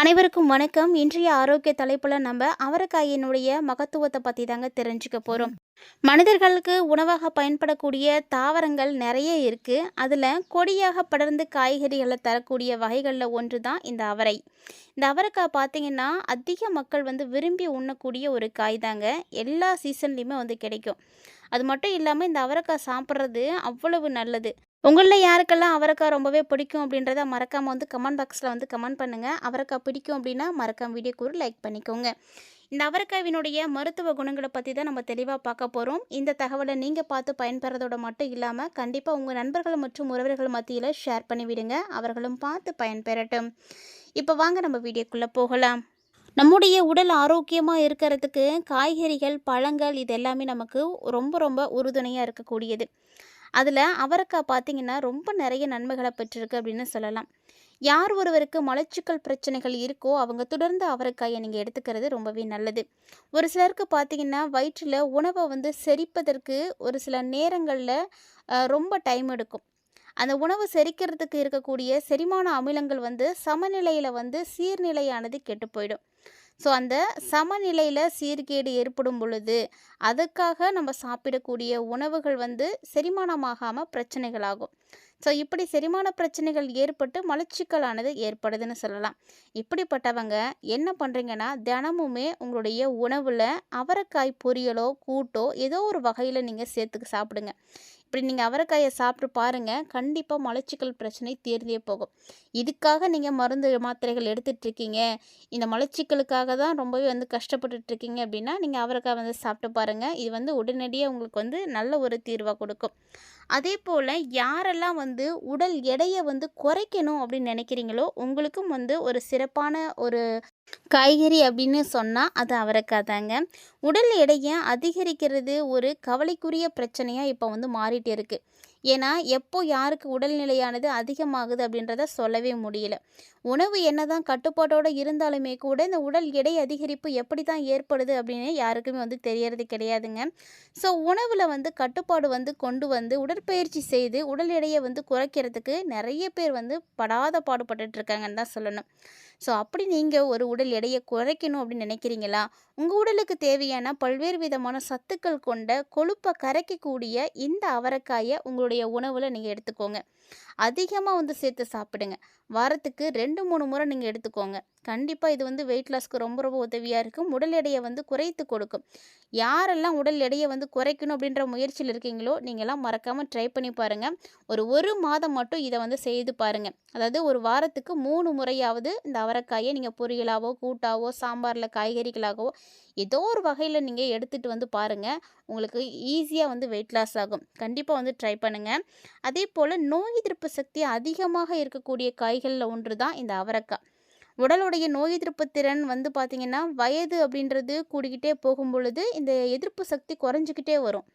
அனைவருக்கும் வணக்கம். இன்றைய ஆரோக்கிய தலைப்பில் நம்ம அவரைக்காயினுடைய மகத்துவத்தை பற்றி தாங்க தெரிஞ்சுக்க போகிறோம் மனிதர்களுக்கு உணவாக பயன்படக்கூடிய தாவரங்கள் நிறைய இருக்குது அதில் கொடியாக படர்ந்து காய்கறிகளை தரக்கூடிய வகைகளில் ஒன்று தான் இந்த அவரை. இந்த அவரைக்காய் பார்த்தீங்கன்னா அதிக மக்கள் வந்து விரும்பி உண்ணக்கூடிய ஒரு காய் தாங்க. எல்லா சீசன்லேயுமே வந்து கிடைக்கும். அது மட்டும் இல்லாமல் இந்த அவரைக்காய் சாப்பிட்றது அவ்வளவு நல்லது. உங்களில் யாருக்கெல்லாம் அவரைக்காய் ரொம்பவே பிடிக்கும் அப்படின்றத மறக்காமல் வந்து கமெண்ட் பாக்ஸில் வந்து கமெண்ட் பண்ணுங்கள் அவரைக்காய் பிடிக்கும் அப்படின்னா மறக்காம வீடியோ கூறு லைக் பண்ணிக்கோங்க. இந்த அவரைக்காவினுடைய மருத்துவ குணங்களை பற்றி தான் நம்ம தெளிவாக பார்க்க போகிறோம் இந்த தகவலை நீங்கள் பார்த்து பயன்பெறதோட மட்டும் இல்லாமல் கண்டிப்பாக உங்கள் நண்பர்கள் மற்றும் உறவினர்கள் மத்தியில் ஷேர் பண்ணிவிடுங்க அவர்களும் பார்த்து பயன்பெறட்டும். இப்போ வாங்க நம்ம வீடியோக்குள்ளே போகலாம். நம்முடைய உடல் ஆரோக்கியமாக இருக்கிறதுக்கு காய்கறிகள் பழங்கள் இது எல்லாமே நமக்கு ரொம்ப ரொம்ப உறுதுணையாக இருக்கக்கூடியது. அதில் அவரைக்காய் பார்த்தீங்கன்னா ரொம்ப நிறைய நன்மைகளை பெற்றிருக்கு அப்படின்னு சொல்லலாம். யார் ஒருவருக்கு மலச்சிக்கல் பிரச்சனைகள் இருக்கோ அவங்க தொடர்ந்து அவரைக்காயை நீங்கள் எடுத்துக்கிறது ரொம்பவே நல்லது. ஒரு சிலருக்கு பார்த்தீங்கன்னா வயிற்றில் உணவை வந்து செரிப்பதற்கு ஒரு சில நேரங்களில் ரொம்ப டைம் எடுக்கும். அந்த உணவு செரிக்கிறதுக்கு இருக்கக்கூடிய செரிமான அமிலங்கள் வந்து சமநிலையில் வந்து சீர்நிலையானது கெட்டு போயிடும். ஸோ அந்த சமநிலையில் சீர்கேடு ஏற்படும் பொழுது அதுக்காக நம்ம சாப்பிடக்கூடிய உணவுகள் வந்து செரிமானமாகாமல் பிரச்சனைகளாகும் ஸோ இப்படி செரிமான பிரச்சனைகள் ஏற்பட்டு மலச்சிக்கலானது ஏற்படுதுன்னு சொல்லலாம். இப்படிப்பட்டவங்க என்ன பண்ணுறீங்கன்னா தினமுமே உங்களுடைய உணவில் அவரைக்காய் பொரியலோ கூட்டோ ஏதோ ஒரு வகையில் நீங்கள் சேர்த்துக்கு சாப்பிடுங்க. இப்படி நீங்கள் அவரைக்காயை சாப்பிட்டு பாருங்கள் கண்டிப்பாக மலச்சிக்கல் பிரச்சனை தீர்ந்தே போகும். இதுக்காக நீங்கள் மருந்து மாத்திரைகள் எடுத்துகிட்ருக்கீங்க இந்த மலச்சிக்கலுக்காக தான் ரொம்பவே வந்து கஷ்டப்பட்டுட்ருக்கீங்க அப்படின்னா நீங்கள் அவரைக்காய் வந்து சாப்பிட்டு பாருங்கள் இது வந்து உடனடியாக உங்களுக்கு வந்து நல்ல ஒரு தீர்வாக கொடுக்கும். அதே போல் யாரெல்லாம் வந்து உடல் எடையை வந்து குறைக்கணும் அப்படின்னு நினைக்கிறீங்களோ உங்களுக்கும் வந்து ஒரு சிறப்பான ஒரு காய்கறி அப்படின்னு சொன்னால் அது அவரைக்காய் தாங்க. உடல் எடையை அதிகரிக்கிறது ஒரு கவலைக்குரிய பிரச்சனையாக இப்போ வந்து மாறிட்டு இருக்குது ஏன்னா எப்போ யாருக்கு உடல்நிலையானது அதிகமாகுது அப்படின்றத சொல்லவே முடியல. உணவு என்னதான் கட்டுப்பாட்டோடு இருந்தாலுமே கூட இந்த உடல் எடை அதிகரிப்பு எப்படி தான் ஏற்படுது அப்படின்னு யாருக்குமே வந்து தெரியறது கிடையாதுங்க. ஸோ உணவில் வந்து கட்டுப்பாடு வந்து கொண்டு வந்து உடற்பயிற்சி செய்து உடல் எடையை வந்து குறைக்கிறதுக்கு நிறைய பேர் வந்து படாத பாடுபட்டுட்ருக்காங்கன்னு தான் சொல்லணும். ஸோ அப்படி நீங்கள் ஒரு உடல் எடையை குறைக்கணும் அப்படின்னு நினைக்கிறீங்களா? உங்கள் உடலுக்கு தேவையான பல்வேறு விதமான சத்துக்கள் கொண்ட கொழுப்பை கரைக்கக்கூடிய இந்த அவரைக்காயை உங்களுடைய உணவில் நீங்கள் எடுத்துக்கோங்க. அதிகமாக வந்து சேர்த்து சாப்பிடுங்க. வாரத்துக்கு ரெண்டு மூணு முறை நீங்கள் எடுத்துக்கோங்க. கண்டிப்பாக இது வந்து வெயிட் லாஸ்க்கு ரொம்ப ரொம்ப உதவியாக இருக்கும். உடல் எடையை வந்து குறைத்து கொடுக்கும். யாரெல்லாம் உடல் எடையை வந்து குறைக்கணும் அப்படின்ற முயற்சியில் இருக்கீங்களோ நீங்கள்லாம் மறக்காமல் ட்ரை பண்ணி பாருங்கள் ஒரு ஒரு மாதம் மட்டும் இதை வந்து செய்து பாருங்கள் அதாவது ஒரு வாரத்துக்கு மூணு முறையாவது இந்த அவரைக்காயை நீங்கள் பொரியலாவோ கூட்டாவோ சாம்பாரில் காய்கறிகளாகவோ ஏதோ ஒரு வகையில் நீங்கள் எடுத்துகிட்டு வந்து பாருங்கள் உங்களுக்கு ஈஸியாக வந்து வெயிட் லாஸ் ஆகும். கண்டிப்பாக வந்து ட்ரை பண்ணுங்கள் அதே போல் நோய் எதிர்ப்பு சக்தி அதிகமாக இருக்கக்கூடிய காய்களில் ஒன்று தான் இந்த அவரைக்காய். உடலுடைய நோய் எதிர்ப்பு திறன் வந்து பார்த்திங்கன்னா வயது அப்படின்றது கூடிக்கிட்டே போகும் பொழுது இந்த எதிர்ப்பு சக்தி குறைஞ்சிக்கிட்டே வரும்.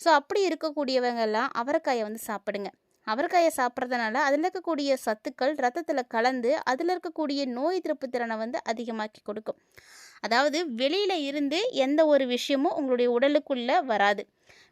ஸோ அப்படி இருக்கக்கூடியவங்கெல்லாம் அவரைக்காயை வந்து சாப்பிடுங்க. அவரைக்காயை சாப்பிட்றதுனால அதில் இருக்கக்கூடிய சத்துக்கள் ரத்தத்தில் கலந்து அதில் இருக்கக்கூடிய நோய் எதிர்ப்பு திறனை வந்து அதிகமாக்கி கொடுக்கும். அதாவது வெளியில் இருந்து எந்த ஒரு விஷயமும் உங்களுடைய உடலுக்குள்ளே வராது.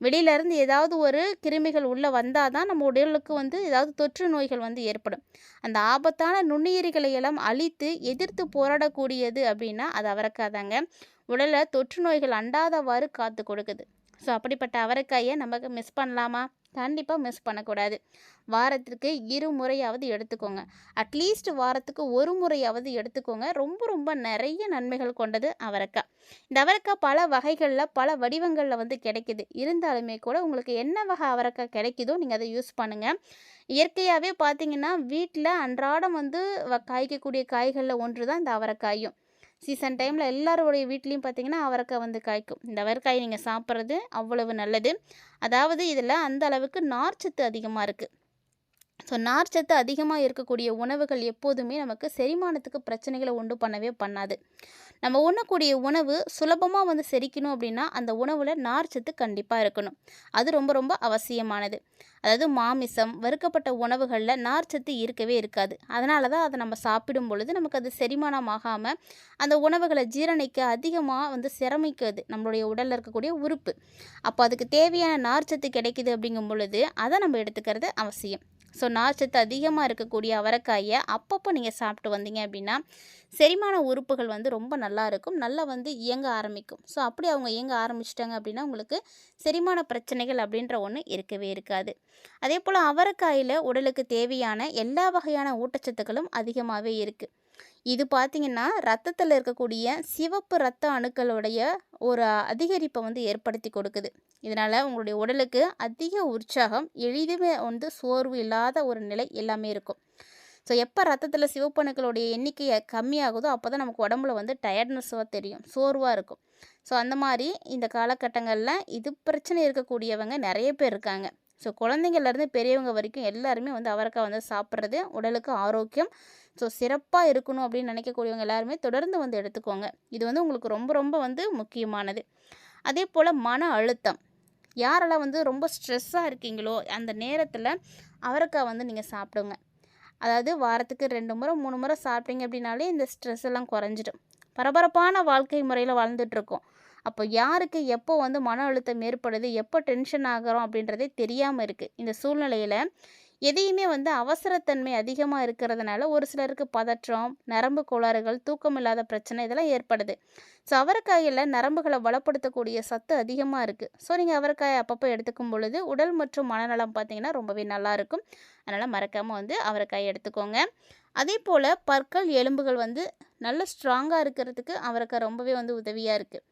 வெளியிலேருந்து ஏதாவது ஒரு கிருமிகள் உள்ளே வந்தால் தான் நம்ம உடலுக்கு வந்து ஏதாவது தொற்று நோய்கள் வந்து ஏற்படும். அந்த ஆபத்தான நுண்ணுயிரிகளை எல்லாம் அழித்து எதிர்த்து போராடக்கூடியது அப்படின்னா அது அவரைக்காய் தாங்க உடலை தொற்று நோய்கள் அண்டாதவாறு காத்து கொடுக்குது. ஸோ அப்படிப்பட்ட அவரைக்காயை நமக்கு மிஸ் பண்ணலாமா? கண்டிப்பாக மிஸ் பண்ணக்கூடாது. வாரத்திற்கு இரு முறையாவது எடுத்துக்கோங்க. அட்லீஸ்ட் வாரத்துக்கு ஒரு முறையாவது எடுத்துக்கோங்க. ரொம்ப ரொம்ப நிறைய நன்மைகள் கொண்டது அவரைக்காய். இந்த அவரைக்காய் பல வகைகளில் பல வடிவங்களில் வந்து கிடைக்குது. இருந்தாலுமே கூட உங்களுக்கு என்ன வகை அவரைக்காய் கிடைக்குதோ நீங்கள் அதை யூஸ் பண்ணுங்கள் இயற்கையாகவே பார்த்தீங்கன்னா வீட்டில் அன்றாடம் வந்து வ- காய்க்கக்கூடிய காய்களில் ஒன்று தான் இந்த அவரைக்காயும். சீசன் டைமில் எல்லாருடைய வீட்லேயும் பார்த்தீங்கன்னா அவரைக்காய் வந்து காய்க்கும். இந்த அவரைக்காய் நீங்கள் சாப்பிட்றது அவ்வளவு நல்லது. அதாவது இதில் அந்த அளவுக்கு நார்ச்சத்து அதிகமாக இருக்குது ஸோ நார்ச்சத்து அதிகமாக இருக்கக்கூடிய உணவுகள் எப்போதுமே நமக்கு செரிமானத்துக்கு பிரச்சனைகளை உண்டு பண்ணவே பண்ணாது. நம்ம உண்ணக்கூடிய உணவு சுலபமாக வந்து செரிக்கணும் அப்படின்னா அந்த உணவில் நார்ச்சத்து கண்டிப்பாக இருக்கணும். அது ரொம்ப ரொம்ப அவசியமானது. அதாவது மாமிசம் வறுக்கப்பட்ட உணவுகளில் நார்ச்சத்து இருக்கவே இருக்காது. அதனால தான் அதை நம்ம சாப்பிடும் பொழுது நமக்கு அது செரிமானம் ஆகாமல் அந்த உணவுகளை ஜீரணிக்க அதிகமாக வந்து சிரமிக்குது நம்மளுடைய உடலில் இருக்கக்கூடிய உறுப்பு. அப்போ அதுக்கு தேவையான நார்ச்சத்து கிடைக்குது அப்படிங்கும் பொழுது அதை நம்ம எடுத்துக்கிறது அவசியம். ஸோ நார்ச்சத்து அதிகமாக இருக்கக்கூடிய அவரைக்காயை அப்பப்போ நீங்கள் சாப்பிட்டு வந்தீங்க அப்படின்னா செரிமான உறுப்புகள் வந்து ரொம்ப நல்லா இருக்கும். நல்லா வந்து இயங்க ஆரம்பிக்கும். ஸோ அப்படி அவங்க இயங்க ஆரம்பிச்சிட்டாங்க அப்படின்னா உங்களுக்கு செரிமான பிரச்சனைகள் அப்படின்ற ஒன்று இருக்கவே இருக்காது. அதே போல் அவரைக்காயில் உடலுக்கு தேவையான எல்லா வகையான ஊட்டச்சத்துக்களும் அதிகமாகவே இருக்குது இது பார்த்திங்கன்னா ரத்தத்தில் இருக்கக்கூடிய சிவப்பு ரத்த அணுக்களுடைய ஒரு அதிகரிப்பை வந்து ஏற்படுத்தி கொடுக்குது. இதனால் உங்களுடைய உடலுக்கு அதிக உற்சாகம் எளிதுமே வந்து சோர்வு இல்லாத ஒரு நிலை எல்லாமே இருக்கும். ஸோ எப்போ ரத்தத்தில் சிவப்பணுக்களுடைய எண்ணிக்கையை எண்ணிக்கை கம்மியாகுதோ அப்போ தான் நமக்கு உடம்புல வந்து டயர்ட்னஸ்ஸாக தெரியும் சோர்வாக இருக்கும். ஸோ அந்த மாதிரி இந்த காலகட்டங்களில் இது பிரச்சனை இருக்கக்கூடியவங்க நிறைய பேர் இருக்காங்க. ஸோ குழந்தைங்கள்லேருந்து பெரியவங்க வரைக்கும் எல்லாருமே வந்து அவரைக்காய் வந்து சாப்பிட்றது உடலுக்கு ஆரோக்கியம். ஸோ சிறப்பாக இருக்கணும் அப்படின்னு நினைக்கக்கூடியவங்க எல்லாருமே தொடர்ந்து வந்து எடுத்துக்கோங்க. இது வந்து உங்களுக்கு ரொம்ப ரொம்ப வந்து முக்கியமானது. அதே போல் மன அழுத்தம். யாரெல்லாம் வந்து ரொம்ப ஸ்ட்ரெஸ்ஸாக இருக்கீங்களோ அந்த நேரத்தில் அவரைக்காய் வந்து நீங்கள் சாப்பிடுங்க. அதாவது வாரத்துக்கு ரெண்டு முறை மூணு முறை சாப்பிட்டீங்க அப்படின்னாலே இந்த ஸ்ட்ரெஸ் எல்லாம் குறைஞ்சிடும். பரபரப்பான வாழ்க்கை முறையில் வாழ்ந்துட்டுருக்கோம் அப்போ யாருக்கு எப்போ வந்து மன அழுத்தம் ஏற்படுது எப்போ டென்ஷன் ஆகிறோம் அப்படின்றதே தெரியாமல் இருக்குது இந்த சூழ்நிலையில் எதையுமே வந்து அவசரத்தன்மை அதிகமாக இருக்கிறதுனால ஒரு சிலருக்கு பதற்றம் நரம்பு கோளாறுகள் தூக்கம் இல்லாத பிரச்சனை இதெல்லாம் ஏற்படுது. ஸோ அவரைக்காயில் நரம்புகளை வளப்படுத்தக்கூடிய சத்து அதிகமாக இருக்குது ஸோ நீங்கள் அவரைக்காயை அப்பப்போ எடுத்துக்கும் பொழுது உடல் மற்றும் மனநலம் பார்த்தீங்கன்னா ரொம்பவே நல்லாயிருக்கும் அதனால் மறக்காமல் வந்து அவரைக்காயை எடுத்துக்கோங்க. அதே போல் பற்கள் எலும்புகள் வந்து நல்ல ஸ்ட்ராங்காக இருக்கிறதுக்கு அவரைக்காய் ரொம்பவே வந்து உதவியாக இருக்குது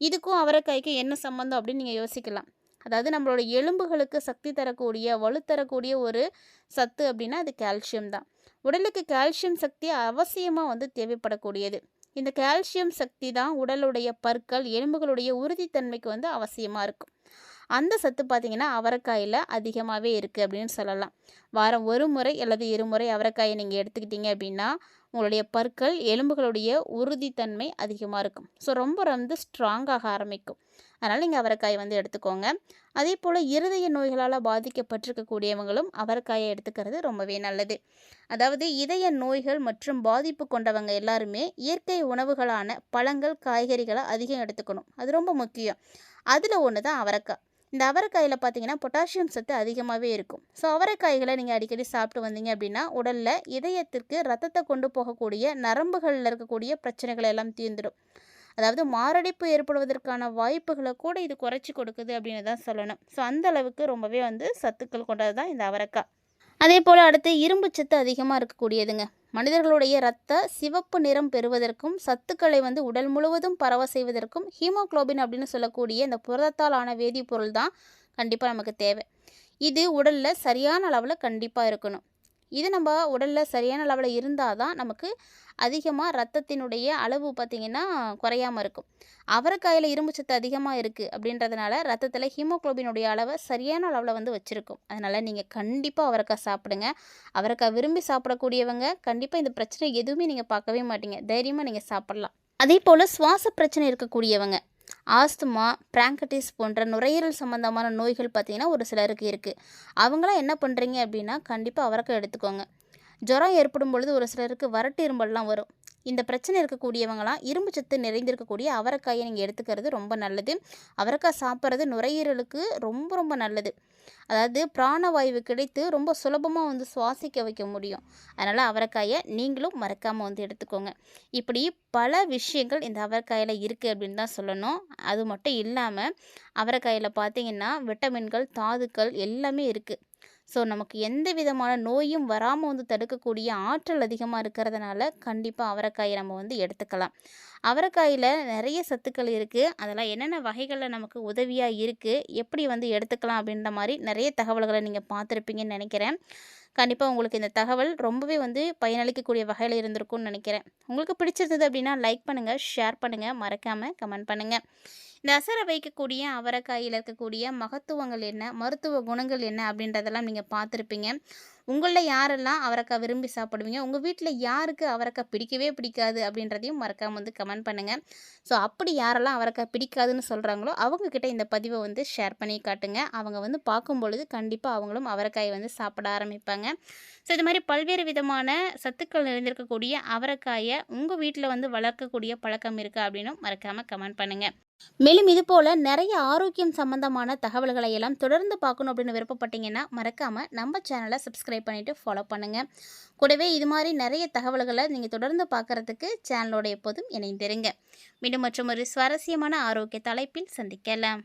இதுக்கும் அவரைக்காய்க்கும் என்ன சம்மந்தம் அப்படின்னு நீங்கள் யோசிக்கலாம். அதாவது நம்மளோட எலும்புகளுக்கு சக்தி தரக்கூடிய வலு தரக்கூடிய ஒரு சத்து அப்படின்னா அது கால்சியம் தான். உடலுக்கு கால்சியம் சக்தி அவசியமாக வந்து தேவைப்படக்கூடியது. இந்த கால்சியம் சக்தி தான் உடலுடைய பற்கள் எலும்புகளுடைய உறுதித்தன்மைக்கு வந்து அவசியமாக இருக்கும். அந்த சத்து பார்த்திங்கன்னா அவரைக்காயில் அதிகமாகவே இருக்குது அப்படின்னு சொல்லலாம். வாரம் ஒரு முறை அல்லது இருமுறை அவரைக்காயை நீங்கள் எடுத்துக்கிட்டீங்க அப்படின்னா உங்களுடைய பற்கள் எலும்புகளுடைய உறுதித்தன்மை அதிகமாக இருக்கும். ஸோ ரொம்ப வந்து ஸ்ட்ராங்காக ஆரம்பிக்கும். அதனால் நீங்கள் அவரைக்காயை வந்து எடுத்துக்கோங்க. அதே போல் இருதய நோய்களால் பாதிக்கப்பட்டிருக்கக்கூடியவங்களும் அவரைக்காயை எடுத்துக்கிறது ரொம்பவே நல்லது. அதாவது இதய நோய்கள் மற்றும் பாதிப்பு கொண்டவங்க எல்லாருமே இயற்கை உணவுகளான பழங்கள் காய்கறிகளை அதிகம் எடுத்துக்கணும். அது ரொம்ப முக்கியம். அதில் ஒன்று தான் அவரைக்காய் இந்த அவரைக்காயில் பார்த்தீங்கன்னா பொட்டாசியம் சத்து அதிகமாகவே இருக்கும். ஸோ அவரைக்காய்களை நீங்கள் அடிக்கடி சாப்பிட்டு வந்தீங்க அப்படின்னா உடலில் இதயத்திற்கு ரத்தத்தை கொண்டு போகக்கூடிய நரம்புகளில் இருக்கக்கூடிய பிரச்சனைகள் எல்லாம் தீர்ந்துடும். அதாவது மாரடைப்பு ஏற்படுவதற்கான வாய்ப்புகளை கூட இது குறைச்சி கொடுக்குது அப்படின்னு தான் சொல்லணும். ஸோ அந்த அளவுக்கு ரொம்பவே வந்து சத்துக்கள் கொண்டது தான் இந்த அவரைக்காய். அதே போல் அடுத்து இரும்பு சத்து அதிகமாக இருக்கக்கூடியதுங்க. மனிதர்களுடைய இரத்த சிவப்பு நிறம் பெறுவதற்கும் சத்துக்களை வந்து உடல் முழுவதும் பரவ செய்வதற்கும் ஹீமோக்ளோபின் அப்படின்னு சொல்லக்கூடிய இந்த புரதத்தால் ஆன வேதிப்பொருள் தான் கண்டிப்பாக நமக்கு தேவை. இது உடலில் சரியான அளவில் கண்டிப்பாக இருக்கணும். இது நம்ம உடலில் சரியான அளவில் இருந்தால் தான் நமக்கு அதிகமாக ரத்தத்தினுடைய அளவு பார்த்திங்கன்னா குறையாமல் இருக்கும். அவரைக்காயில் இரும்பு சத்து அதிகமாக இருக்குது அப்படின்றதுனால ரத்தத்தில் ஹீமோக்ளோபினுடைய அளவை சரியான அளவில் வந்து வச்சுருக்கும். அதனால் நீங்கள் கண்டிப்பாக அவரைக்காய் சாப்பிடுங்க. அவரைக்காய் விரும்பி சாப்பிடக்கூடியவங்க கண்டிப்பாக இந்த பிரச்சனை எதுவுமே நீங்கள் பார்க்கவே மாட்டீங்க. தைரியமாக நீங்கள் சாப்பிட்லாம். அதே போல் சுவாச பிரச்சனை இருக்கக்கூடியவங்க ஆஸ்துமா பிராங்கட்டிஸ் போன்ற நுரையீரல் சம்மந்தமான நோய்கள் பார்த்திங்கன்னா ஒரு சிலருக்கு இருக்குது அவங்களாம் என்ன பண்ணுறீங்க அப்படின்னா கண்டிப்பாக அவரைக்காய் எடுத்துக்கோங்க. ஜுரம் ஏற்படும் பொழுது ஒரு சிலருக்கு வரட்டு இரும்பல்லாம் வரும். இந்த பிரச்சனை இருக்கக்கூடியவங்களாம் இரும்பு சத்து நிறைந்திருக்கக்கூடிய அவரைக்காயை நீங்கள் எடுத்துக்கிறது ரொம்ப நல்லது. அவரைக்காய் சாப்பிட்றது நுரையீரலுக்கு ரொம்ப ரொம்ப நல்லது. அதாவது பிராணவாயு கிடைத்து ரொம்ப சுலபமாக வந்து சுவாசிக்க வைக்க முடியும். அதனால் அவரைக்காயை நீங்களும் மறக்காமல் வந்து எடுத்துக்கோங்க. இப்படி பல விஷயங்கள் இந்த அவரைக்காயில் இருக்குது அப்படின்னு தான் சொல்லணும். அது மட்டும் இல்லாமல் அவரைக்காயில் பார்த்தீங்கன்னா விட்டமின்கள் தாதுக்கள் எல்லாமே இருக்குது ஸோ நமக்கு எந்த விதமான நோயும் வராமல் வந்து தடுக்கக்கூடிய ஆற்றல் அதிகமாக இருக்கிறதுனால கண்டிப்பாக அவரைக்காயை நம்ம வந்து எடுத்துக்கலாம். அவரைக்காயில் நிறைய சத்துக்கள் இருக்குது அதெல்லாம் என்னென்ன வகைகளில் நமக்கு உதவியாக இருக்குது எப்படி வந்து எடுத்துக்கலாம் அப்படின்ற மாதிரி நிறைய தகவல்களை நீங்கள் பார்த்துருப்பீங்கன்னு நினைக்கிறேன். கண்டிப்பாக உங்களுக்கு இந்த தகவல் ரொம்பவே வந்து பயனளிக்கக்கூடிய வகையில் இருந்திருக்கும்னு நினைக்கிறேன். உங்களுக்கு பிடிச்சிருந்தது அப்படின்னா லைக் பண்ணுங்கள் ஷேர் பண்ணுங்கள் மறக்காமல் கமெண்ட் பண்ணுங்கள் இந்த வைக்கக்கூடிய அவரைக்காயில் இருக்கக்கூடிய மகத்துவங்கள் என்ன மருத்துவ குணங்கள் என்ன அப்படின்றதெல்லாம் நீங்கள் பார்த்துருப்பீங்க. உங்களில் யாரெல்லாம் அவரக்காய் விரும்பி சாப்பிடுவீங்க? உங்கள் வீட்டில் யாருக்கு அவரைக்காய் பிடிக்கவே பிடிக்காது அப்படின்றதையும் மறக்காமல் வந்து கமெண்ட் பண்ணுங்கள் ஸோ அப்படி யாரெல்லாம் அவரக்காய் பிடிக்காதுன்னு சொல்கிறாங்களோ அவங்கக்கிட்ட இந்த பதிவை வந்து ஷேர் பண்ணி காட்டுங்க. அவங்க வந்து பார்க்கும் பொழுது கண்டிப்பாக அவங்களும் அவரைக்காயை வந்து சாப்பிட ஆரம்பிப்பாங்க. ஸோ இது மாதிரி பல்வேறு விதமான சத்துக்கள் நிறைந்திருக்கக்கூடிய அவரைக்காயை உங்கள் வீட்டில் வந்து வளர்க்கக்கூடிய பழக்கம் இருக்குது அப்படின்னும் மறக்காமல் கமெண்ட் பண்ணுங்கள் மேலும் இது போல் நிறைய ஆரோக்கியம் சம்பந்தமான தகவல்களை எல்லாம் தொடர்ந்து பார்க்கணும் அப்படின்னு விருப்பப்பட்டீங்கன்னா மறக்காமல் நம்ம சேனலை சப்ஸ்கிரைப் சப்ஸ்கிரைப் பண்ணிவிட்டு ஃபாலோ பண்ணுங்கள் கூடவே இது மாதிரி நிறைய தகவல்களை நீங்கள் தொடர்ந்து பார்க்குறதுக்கு சேனலோட எப்போதும் இணைந்திருங்க. மீண்டும் மற்றும் ஒரு சுவாரஸ்யமான ஆரோக்கிய தலைப்பில் சந்திக்கலாம்.